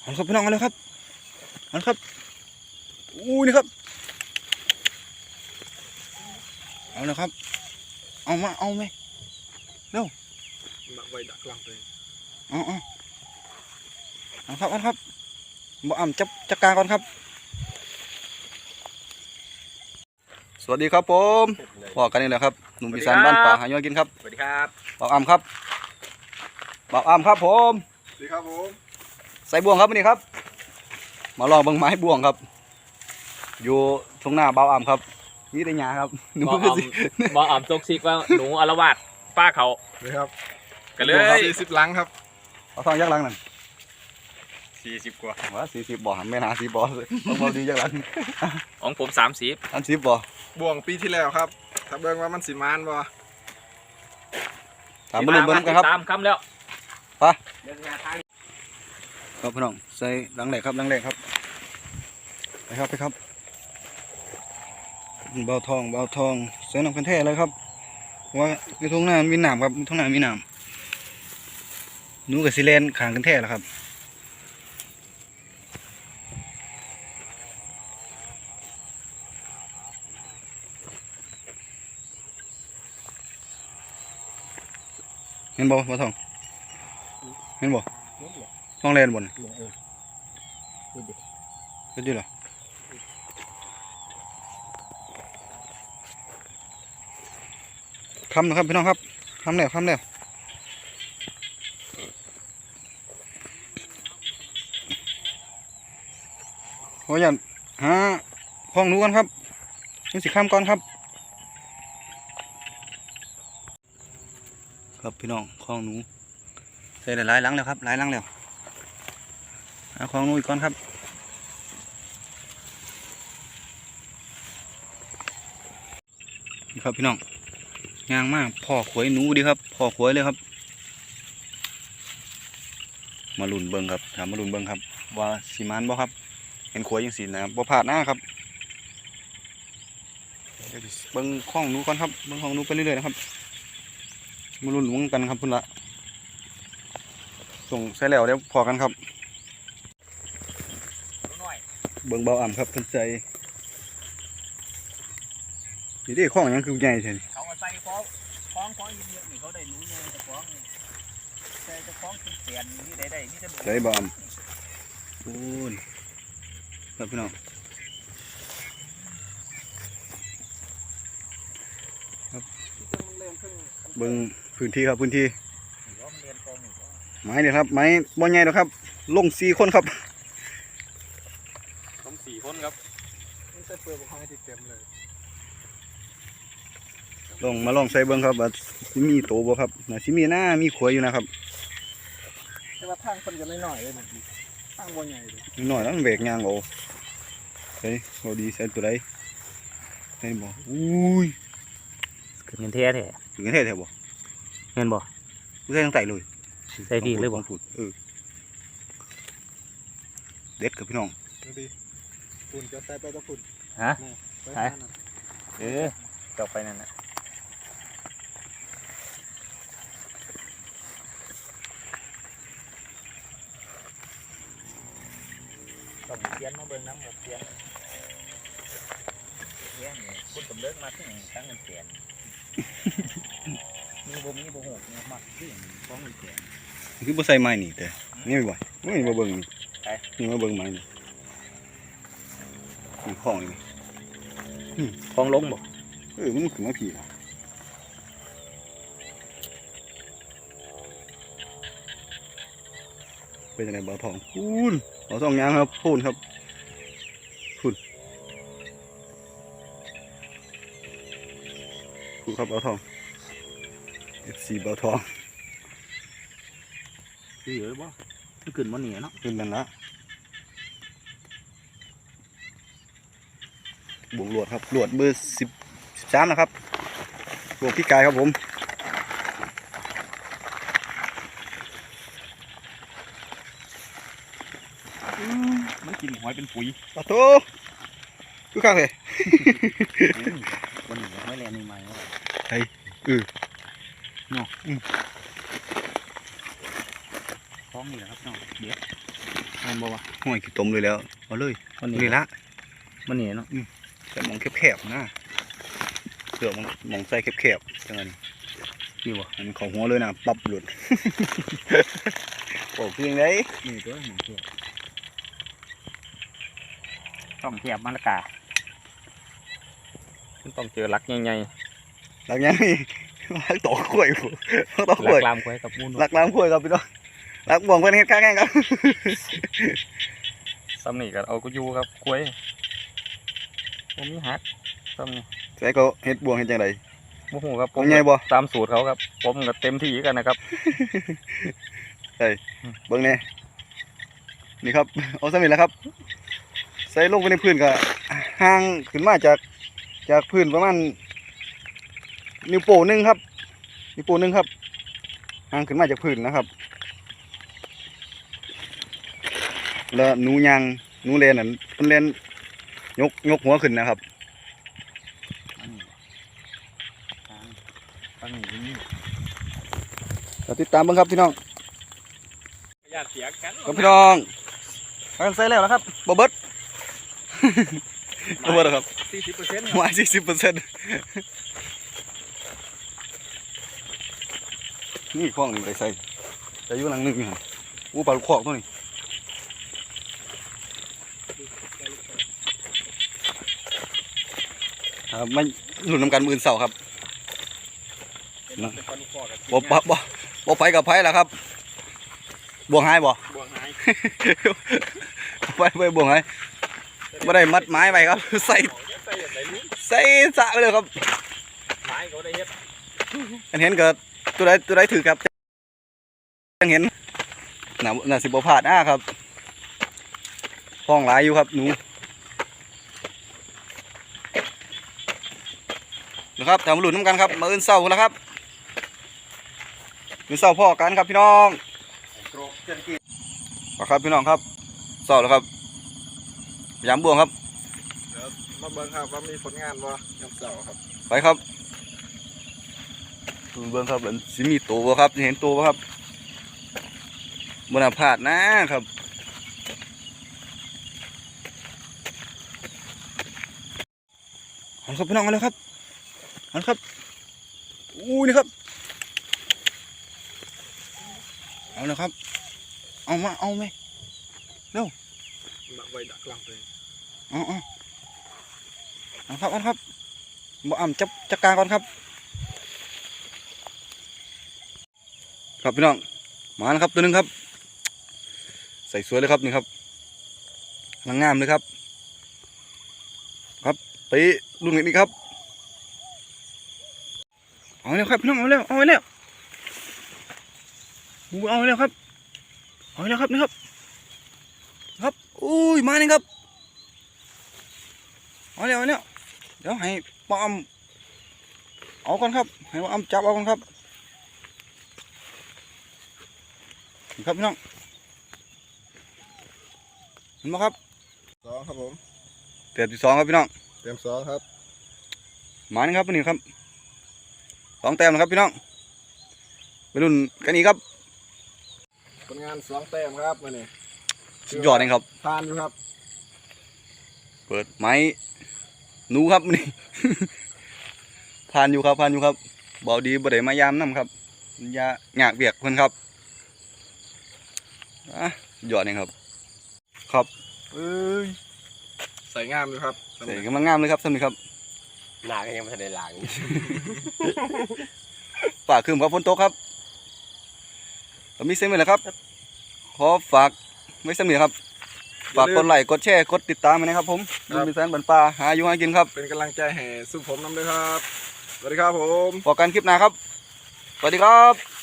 เอาครับพี่น้องเอาเลยครับเอาเลยครับอู้นี่ครับ เอาเลยครับ เอามาเอาไหมไว้ดักหลังเลยเอาเอาเอาครับเอาครับบ่อ่ำจับจับกลางก่อนครับ สวัสดีครับผมพอกันนี่แหละครับหนุ่มอีสานบ้านป่าหายอกินครับสวัสดีครับบ่าวอ่ำครับบ่าวอ่ำครับผมสวัสดีครับผม ใส่บ่วงครับวันนี้ครับ มาลองเบิ่งไม้บ่วงครับ อยู่ตรงหน้าบ่าวอ่ำครับ นี่ได้หยาครับหนูบอก็อ่สิำบออ่ำตกซิกว่าหนูอารวาสป้าเขานี่ครับกันเลยสี่สิบลังครับเอาทองยักษ์ลังนั่นสี่สิบกว่าว่าสี่สิบบ่แม่นหาสี่บ่ต้องบ่ดียักษ์ลังของผมสามสิบอันสิบบ่บ่วงปีที่แล้วครับ ถ้าเบิ่งว่ามันสิมานบ่ถามมาลุ้นเบิ่งกันครับ ตามคำแล้ว ครับพี่น้องใส่ลังแหลกครับลังแหลกครับไปครับไปครับเบาทองเบาทองใส่น้ำกันแท้เลยครับเพราะว่าในทุ่งนามีหน้ำครับทุ่งนามีหน้ำหนูกับซิเลนขางกันแท้แล้วครับเห็นบ่บาทองเห็นบ่ ท้องแลนบนก็ดีเหรอคำนะครับพี่น้องครับคำแล้วคำแล้วขออย่าตหาห้องหนู้กันครับนี่สิข้ามก่อนครับ ครับพี่น้องห้องหนูใส่ได้หลายหลังแล้วครับหลายหลังแล้ว เอาของนูอีกก่อนครับนี่ครับพี่น้องยางมากพ่อขวยหนูดีครับพ่อขวยเลยครับ มาลุนเบิงครับถามมาลุนเบิงครับ ว่าสีมันบ่ครับเห็นขวยยังสีนะบ่พลาดหน้าครับเบิงข้องหนูก่อนครับเบิงข้องหนูไปเรื่อยๆนะครับ มาลุ่นวงกันครับพุ่นละส่งใส่แล้วเดี๋ยวพอกันครับ เบิงเบาอ่ำครับเพิ่นใส่นี่ไดิข้องหยังคือใหญ่แท้นี่เขาใส่ฟ้องฟ้องฟ้องเยอะๆนี่เขาได้หนูเงินจะฟ้องใส่จะฟ้องเป็นเสียนนี่ได้ได้นี่จะใส่เบาอ่ำปูนครับพี่น้องครับเบิ่งพื้นที่ครับพื้นที่ไม้เนี่ยครับไม้บ่ใหญ่หรอกครับ ลงสี่คนครับ คนครับมันใส่เปลือกห้อยที่เต็มเลยลองมาลองใส่เบิ่งครับว่าสิมีโตบ่ครับน่าสิมีหน้ามีขวยอยู่นะครับแต่ว่าทางคนจะน้อยๆเลยนี่ทางบ่ใหญ่เลยนิดหน่อยแล้วมันแบกยางเอาใส่เอาดีใส่ตัวใดใส่บ่อุ้ยคือเงินเท่แท้ถึงกันแท้แท้บ่เงินบ่กูใส่ทั้งไตเลยใส่พี่เลยบ่ของพูดเออเด็ดกับพี่น้อง ดูดิ ฝุ่นจะใส่ไปกับฝุ่นฮะ ไปไปนั่นน่ะเออจบไปนั่นนะต้องเสียนมาเบิ่งน้ำหมกเสียนเสียนนี่คุณสมเลิกมาที่ไหนตั้งเงินเสียนมีบ่มีบ่หูมีมักที่ฟ้องเงินเสียนคือบ่ใส่ไม้นี่แต่นี่ไม่บ่ไม่มาเบิ่งนี่ไปนี่มาเบิ่งไม้นี่ นี่ของนี่ฟ้องลงบ่เออมันขึ้นมาผีนะเป็นยังไงบ่าวทองพูนบ่าวทองยางครับพูนครับพูนพูนครับบ่าวทอง FC บ่าวทองคือเยอะบ่มันขึ้นมาเหนียเนาะขึ้นนั่นละ บวงหลวดครับหลวดเบอร์สิบสิบสามนะครับบวกพี่กายครับผมอืมมันกินหอยเป็นปุ๋ยปะโถคือข้างเลยวันนี้หอยแลนใหม่ๆเนาะเฮ้ยอือเนาะฟ้องนี่แหละครับเนาะเดี๋ยวแม่นบ่วะห้อยขี้ตมเลยแล้วเอาเลยมันเลนี่ยละมันนี่เนาะ แต่มองแคบๆนะเสือมองมองใส่แคบๆจังนั้นนี่บ่อันของหัวเลยนะปับหลุดโอ้คือยังไงนี่ตัวหนึ่งเทียบต้องเทียบมันละกามันต้องเจอลักใหญ่หลังยังนี่ลักต่อขวยผมลักต่อๆขลัวยกลามควายกับมูนลักน้ำขวยครับพี่น้องลักบ่วงเพื่อนเฮ็ดข้างแข่งครับซ้ำนี่ก็เอาก็อยู่ครับควาย ผมมีหักซ้ำนี่ใส่เขาเฮ็ดบ่วงเฮ็ดจังได บ่ฮู้ครับผผมมใหญ่บ่ ตามสูตรเขาครับ ผมก็เต็มที่กันนะครับ เบิ่งแน่นี่ครับ เอาซะนี่แหละครับ ใส่ลงไปในพื้นก็ห่างขึ้นมาจากจากพื้นประมาณนิ้วโป้งหนึงครับ นิ้วโป้งหนึงครับห่างขึ้นมาจากพื้นนะครับ แล้วหนูยางหนูเลนนั่นเพิ่นเลน ยกยกหัวขึ้นนะครับอันนี้อันนี้เราติดตามเบิ่งครับพี่น้องญาติเสียกันครับพี่น้องกำลังใส่แล้วนะครับบ่เบิดบ่เบิดหรอกครับสี่สิบเปอร์เซ็นต์มาสี่สิบเปอร์เซ็นต์นี่ข้องนี่ไปใส่แต่อยู่หลังหนึงนี่ฮะอู้ปลาลูกคอกตัวนี้ ครับมันหลุนนำกันมืออนเสาครับบ่บ่บ่บ่ไปกับไผล่ะครับบ่วงหายบ่บวงหายไปไปบ่วงหายบ่ได้มัดไม้ไว้ครับ ใส่ใส่อย่างไรนี่ใส่สระไปเลยครับไม้เขาได้เฮ็ดอันเห็นเกิดตัวใดตัวใดถือครับจังเห็นน่าน่าสิบพลาดอะครับห้องหลายอยู่ครับหนู นะครับทำหลุนน้ำกันครับ มาอื่นเศร้าแล้วครับอื่นเศร้าพ่อกันครับพี่น้องเอาครับพี่น้องครับเศร้าแล้วครับพยายามบ่วงครับมาเบิ่งครับว่ามีผลงานบ่ยามเสาร์ครับ ไปครับดูเบื้องครับมันสิมีตัวบ่ครับเห็นตัวบ่ครับบนอาพลาดนะครับเอาละครับพี่น้องเอาเลยครับเอาละครับอู้นี่ครับ เอาเลยครับ เอามาเอาไหมไว้ดักหลังเลยเอาเอาเอาครับเอาครับบ่อ่ำจับจักกลางก่อนครับ ครับพี่น้องมาแล้วครับตัวหนึงครับ ใส่สวยเลยครับนี่ครับกำลังงามเลยครับ ครับไปรุ่นกันอีกครับ เอาแล้วครับพี่น้องเอาแล้วเอาแล้วอู้เอาแล้วครับเอาแล้วครับนี่ครับครับอุ้ยมานี่ครับเอาแล้วเอาแล้วเดี๋ยวให้ป้าอำเอาก่อนครับ ให้ป้าอำจับเอาก่อนครับนี่ครับพี่น้องเห็นไหมครับสองครับผมเตียที่สองครับพี่น้องเต็มสองครับหมานี่ครับนี่ครับ สองแต้มนะครับพี่น้องไปรุ่นกันอีกครับผลงานสองแต้มครับมื้อนี้สุดยอดเองครับผ่านอยู่ครับ เปิดไม้หนูครับนี่ ผ่านอยู่ครับผ่านอยู่ครับเบาดีบ่ได้มายามน้ำครับอยาหยากเบียกเพิ่นครับอะสุดยอดเองครับ ครับเอ้ยใส่งามอยู่ครับใส่กำลังงามเลยครับสำนึกครับ หนาก็ยังไม่ทันได้ล้างฝากคืมครับฝนตกครับก็มีเส้นไว้แหละครับ ขอฝากไว้สำนึกครับ ฝากกดไลค์กดแชร์กดติดตามไว้นะครับ ผมลุงเป็นแสนบันปลาหาอยู่หากินครับเป็นกำลังใจให้สู้ผมน้ำด้วยครับ สวัสดีครับผมพอกันคลิปหน้าครับ สวัสดีครับ